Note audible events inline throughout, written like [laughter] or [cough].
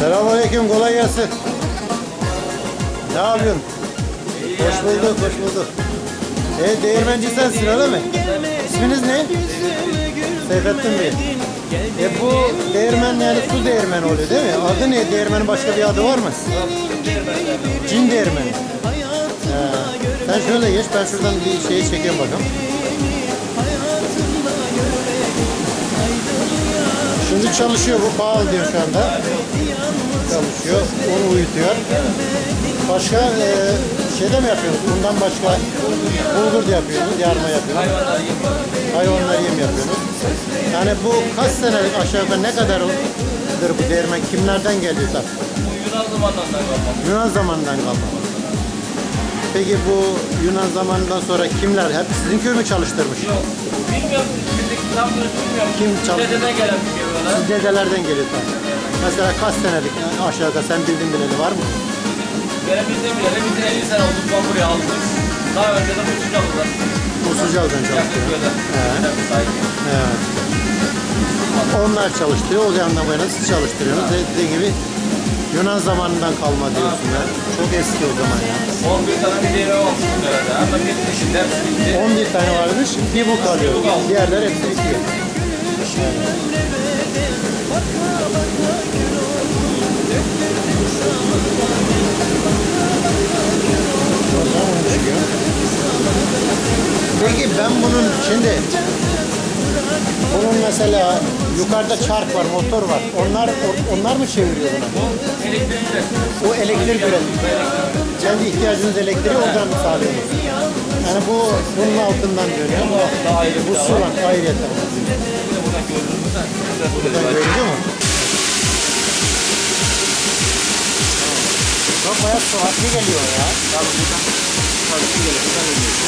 Selamünaleyküm, kolay gelsin. Ne yapıyorsun? Hoş bulduk, hoş bulduk. E, değirmenci sensin öyle mi? İsminiz ne? Seyfettin Bey. E bu değirmen yani su değirmeni oluyor değil mi? Adı ne? Değirmenin başka bir adı var mı? Cin değirmeni. He. Sen şöyle geç, ben şuradan bir şeyi çekeyim bakalım. Şimdi çalışıyor bu, pahalı diyor şu anda. Çalışıyor, onu uyutuyor. Başka e, şey de mi yapıyorsunuz? Bundan başka bulgur da yapıyorsunuz, yarma yapıyorsunuz. Hayvanlar yem yapıyorsunuz. Yani bu kaç senelik aşağı yukarı ne kadardır bu değirmen? Kimlerden geliyor tabii? Yunan zamanlarından kalma. Yunan zamanından kalma. Peki bu Yunan zamanından sonra kimler? Hep sizin köy mü çalıştırmış? Yok. Tam böyle bilmiyorum. Kim çaldı? Dededen gelen bir şey böyle. Siz dedelerden geliyor tabii. Mesela kaç senelik yani aşağı yukarı sen bildin bileli var mı? Benim bildiğim bileli bizim 50 sene oldu ben buraya aldım. Daha önce de bu Sucalı'da. Usucal'dan Yakın çalışıyor. köyde. He. Bir sahip. Evet. Onlar çalıştırıyor. O yandan bu yana siz çalıştırıyorsunuz. Dediği gibi Yunan zamanından kalma diyorsun ya. Çok eski o zaman ya. 11 tane bir yere olmuş bu derede. Ama bitti şimdi hepsi bitti. 11 tane varmış. Bir bu kalıyor. Bir bu kaldı. Diğerler hepsi bitiyor. Peki ben bunun şimdi bunun mesela yukarıda çark var, motor var. Onlar onlar mı çeviriyor bunu? Bu elektrikli. O elektrik üretiyor. Kendi ihtiyacınız elektriği oradan mı sağlıyorsunuz? Yani bu bunun altından dönüyor. Bu daha su var. ayrıca. Buradan görüyor mu? Çok bayağı sıhhatli geliyor ya. Tabii buradan. Şu geliyor. Buradan geliyor.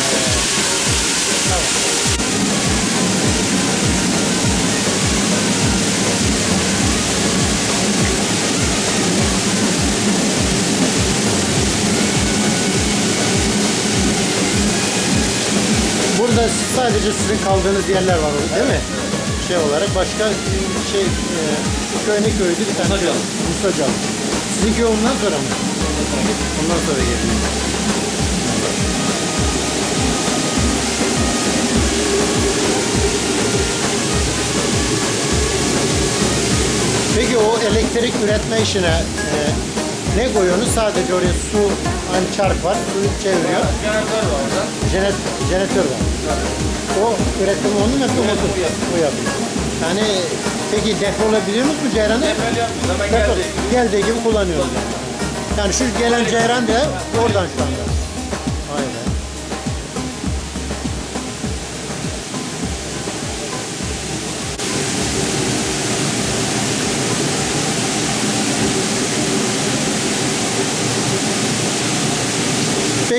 Burada sadece sizin kaldığınız yerler var değil mi? Şey olarak başka şey e, şu köy ne köydü bir tane Musacalı. Musacalı. Sizin köy ondan sonra mı? Ondan sonra geliyor. Peki o elektrik üretme işine e, ne koyuyorsunuz? Sadece oraya su, hani çark var, suyu çeviriyor. Jeneratör var orada. Jenet, jeneratör var. O üretim onu mu yapıyor? Üretim motor? bu yapıyor. O yapıyor. Yani peki depolayabiliyor musunuz bu ceyranı? Defol yapmıyor. Hemen Depo, geldi. geldiği gibi kullanıyoruz. Yani şu gelen ceyran da oradan şu anda.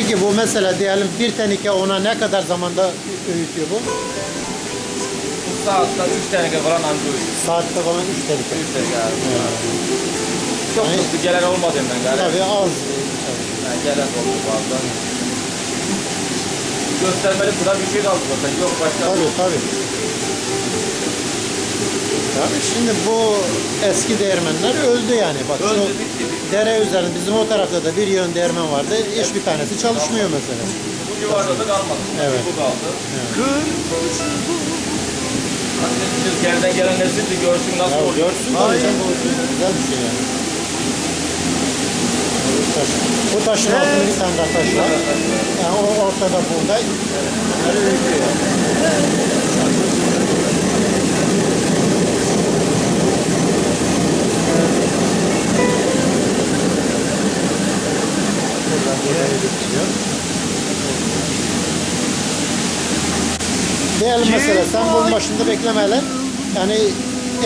Peki bu mesela diyelim bir tenike ona ne kadar zamanda öğütüyor bu? Bu saatte 3 tane falan anca uyuyor. Saatte falan 3 tenike. 3 tane yani. Çok Yani- hızlı gelen olmadığından galiba. Tabii az. Yani gelen oldu fazla. Göstermelik kadar bir şey kaldı zaten. Yok başka. Tabii tabii. Tabii şimdi bu eski değirmenler öldü yani. Bak şu Öldü, bitti, bitti. dere üzerinde bizim o tarafta da bir yön değirmen vardı. Hiçbir tanesi çalışmıyor mesela. Bu civarda da kalmadı. Evet. Bu kaldı. Hani Türkiye'den gelen nesil de görsün nasıl Ya oluyor. görsün tabii canım, bu güzel bir şey yani. Bu taş. Bu taşın altında bir tane daha taş var. Yani o ortada buğday. Bunları öğütüyor. Buradan. Diyelim mesela sen bunun başında beklemeyle yani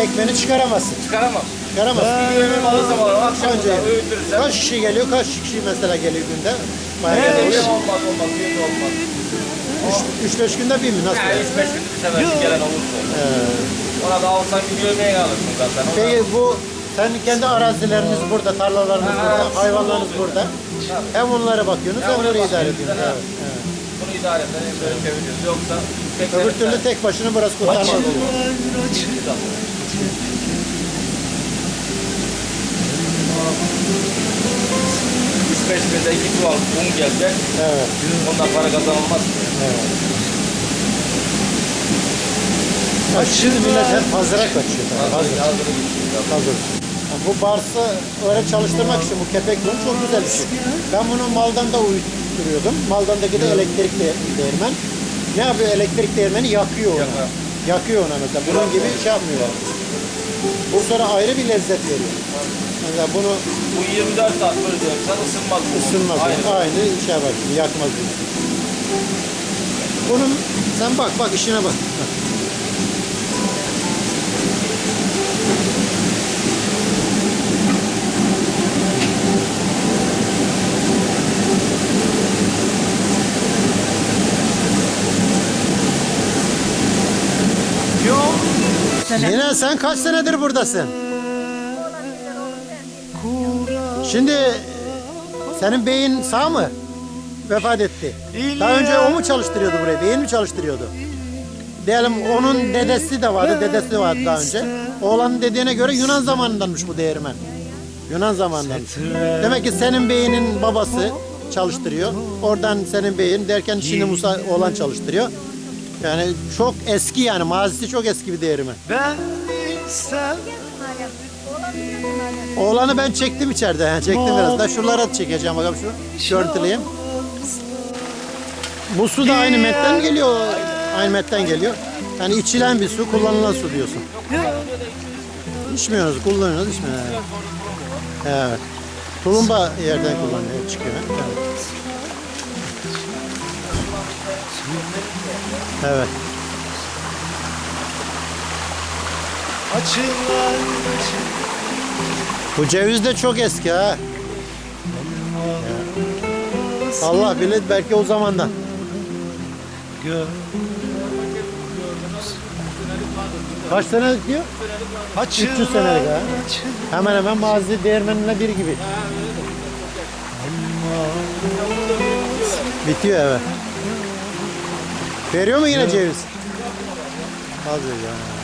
ekmeğini çıkaramazsın. Çıkaramam. Çıkaramazsın. Bir yemeğimi alırsam. Akşam Önce öğütürürsem. kaç kişi geliyor, kaç kişi mesela geliyor günde? Bayağı Evet. geliyor. Olmaz olmaz. Bir olmaz. 3-5 günde bir mi? Nasıl? Yani 3-5 günde bir sefer gelen olursa. Ona da alsan bir yemeği alırsın zaten. Peki bu senin kendi arazileriniz burada, tarlalarınız burada, hayvanlarınız burada. Hem onlara bakıyorsunuz hem burayı idare ediyorsunuz. Evet, evet. Bunu idare. Böyle çeviriyoruz. Yoksa tek Öbür türlü tek başına burası kurtarmaz olur. Üç beş günde iki çuval un gelecek. Evet, Ondan para kazanılmaz. evet. Ya şimdi millet hep hazıra kaçıyor. Hazır. Hazır. Hazır. Bu Bars'ı öyle çalıştırmak için bu kepek yolu çok güzel bir şey. Ben bunu maldan da uyutturuyordum. Maldandaki de elektrik de- değirmen. Ne yapıyor elektrik değirmeni? Yakıyor onu. Yakar. Yakıyor ona mesela. Bunun gibi şey yapmıyor. Bu sonra ayrı bir lezzet veriyor. Mesela bunu Bu 24 saat böyle dönsen ısınmaz. bu. ısınmaz. Aynen. Aynı şey yapar. Yakmaz. Bunun sen bak bak işine bak. Bak. Yine sen kaç senedir buradasın? Şimdi senin beyin sağ mı? Vefat etti. Daha önce o mu çalıştırıyordu burayı? Beyin mi çalıştırıyordu? Diyelim onun dedesi de vardı, dedesi de vardı daha önce. Oğlanın dediğine göre Yunan zamanındanmış bu değirmen. Yunan zamanındanmış. Demek ki senin beyinin babası çalıştırıyor. Oradan senin beyin derken şimdi Musa oğlan çalıştırıyor. Yani çok eski yani mazisi çok eski bir değirmen. Ben Oğlanı ben çektim içeride. he, Çektim biraz. Da şuralara çekeceğim bakalım şu. Görüntüleyeyim. Bu su da aynı metten geliyor. Aynı metten geliyor. Yani içilen bir su, kullanılan su diyorsun. İçmiyoruz, kullanıyoruz, içmiyoruz. Evet. Tulumba yerden kullanıyor, çıkıyor. Evet. Evet. açılan Bu ceviz de çok eski ha. Allah bilir belki o zamandan. Kaç senelik diyor? 300 senelik ha. Hemen hemen mazi değirmenine bir gibi. Bitiyor evet. Veriyor mu yine ceviz? Az veriyor. ha.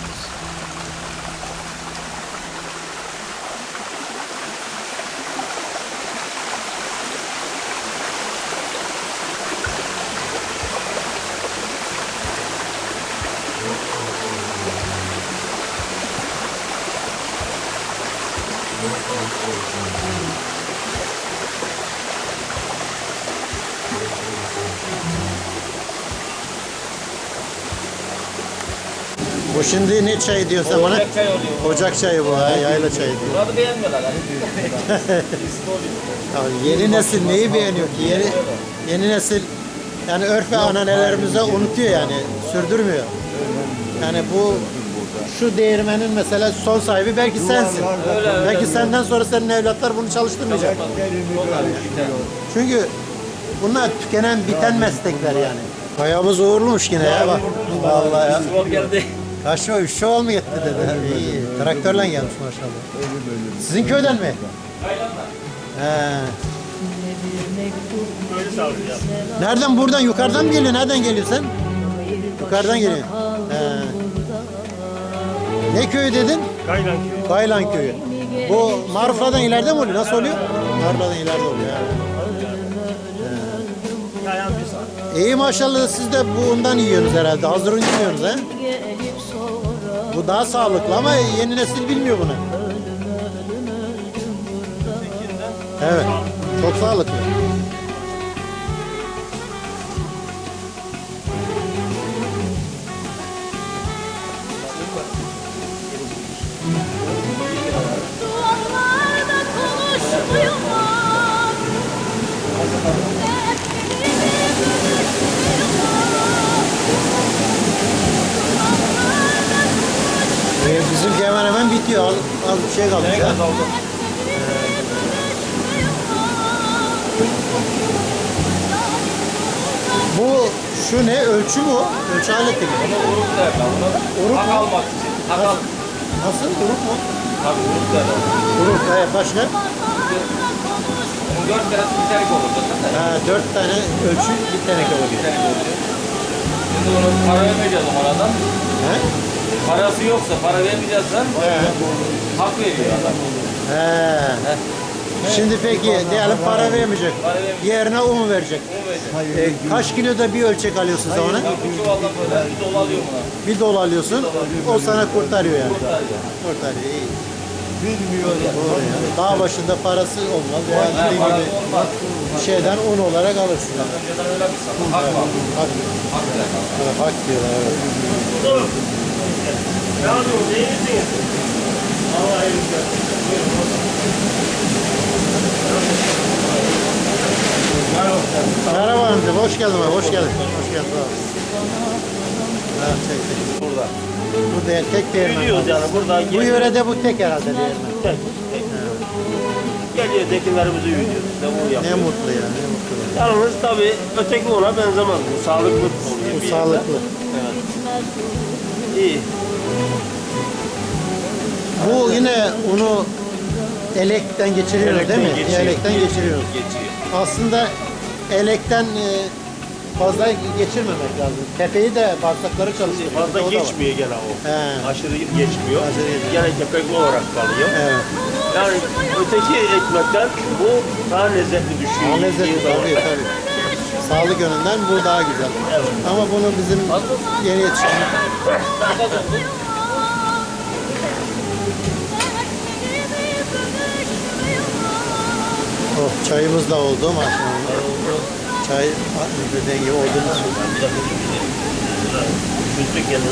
Bu şimdi ne çayı diyorsun bana? Ocak çay oluyor. Ocak çayı bu ha, yayla çayı diyor. Burada beğenmiyorlar. [laughs] Yani. Ya yeni nesil neyi beğeniyor ki? Yeni, yeni nesil yani örf ve ananelerimizi unutuyor yani, sürdürmüyor. Yani bu şu değirmenin mesela son sahibi belki sensin. Belki senden sonra senin evlatlar bunu çalıştırmayacak. Çünkü bunlar tükenen, biten meslekler yani. Kayamız uğurlumuş yine ya bak. Vallahi ya. Geldi. Kaç şu üç şov mu gitti dedi. İyi. Traktörle gelmiş maşallah. Sizin köyden mi? He. Nereden buradan yukarıdan mı geliyor? Nereden geliyorsun sen? Yukarıdan geliyor. He. Ne köyü dedin? Gaylan Baylan köyü. Bu Marufla'dan ileride mi oluyor? Nasıl oluyor? Marufla'dan ileride oluyor. He. İyi maşallah siz de bundan yiyorsunuz herhalde. Hazırını yiyorsunuz he? Bu daha sağlıklı ama yeni nesil bilmiyor bunu. Evet. Çok sağlıklı. Duvarlarda bitiyor. Az, az bir şey kalmış Ne ya. Bu şu ne? Ölçü bu. Ölçü aleti mi? Bunu uruk derler. Bunu Uruk mu? almak için. Hak al. Nasıl? Grup mu? Tabii uruk derler. Grup. Evet, başka? Bunun dört bir tenek olur. Ha, dört tane ölçü bir Bir oluyor. tenek oluyor. Şimdi onu para vermeyeceğiz o aradan. He? Parası yoksa, para vermeyeceksen hak veriyor adam. He. Şimdi peki diyelim para vermeyecek. Para vermeyecek. Yerine un verecek. Onu verecek. E, kaç kiloda bir ölçek alıyorsun sen ona? Ya bu çuvaldan böyle bir dolu alıyor buna. Bir dol alıyorsun. O sana kurtarıyor yani. Kurtarıyor. Kurtarıyor iyi. Bilmiyor ya. Doğru ya. Dağ başında parası olmaz. Ya Ha, dediğin parası gibi olmaz. şeyden un olarak alırsın. Önceden öyle bir. Hak var. Hak, Hak evet, hak diyorlar evet. Merhaba amca, hoş geldin abi, hoş geldin. Hoş geldin abi. Ha, tek tek. Burada. Bu de, tek değirmen. Biliyoruz yani buradan Bu yörede bu tek herhalde değirmen. Tek, tek. Geliyor. İşte bunu Ne yapıyoruz. mutlu ya, ne mutlu. ya. Yalnız tabii öteki ona benzemez. Bu sağlıklı oluyor Bu bir sağlıklı. yerde. Evet. İyi. Bu yine unu elekten geçiriyoruz değil mi? geçiyor. Elekten geçiriyoruz. Geçiyor. Aslında elekten e, fazla geçirmemek lazım. Tepeyi de bağırsakları çalıştırıyor. Fazla O da var. geçmiyor gene o. He. Aşırı geçmiyor. Aşırı geçmiyor. Gene kepekli olarak kalıyor. Evet. Yani öteki ekmekten bu daha lezzetli düşüyor. Daha lezzetli tabii tabii. Sağlık yönünden bu daha güzel. Evet. Ama bunu bizim yeni yetişkin Oh, çayımız da oldu maşallah. Çay dediğin gibi olduğunu söylüyor. Güldük yani.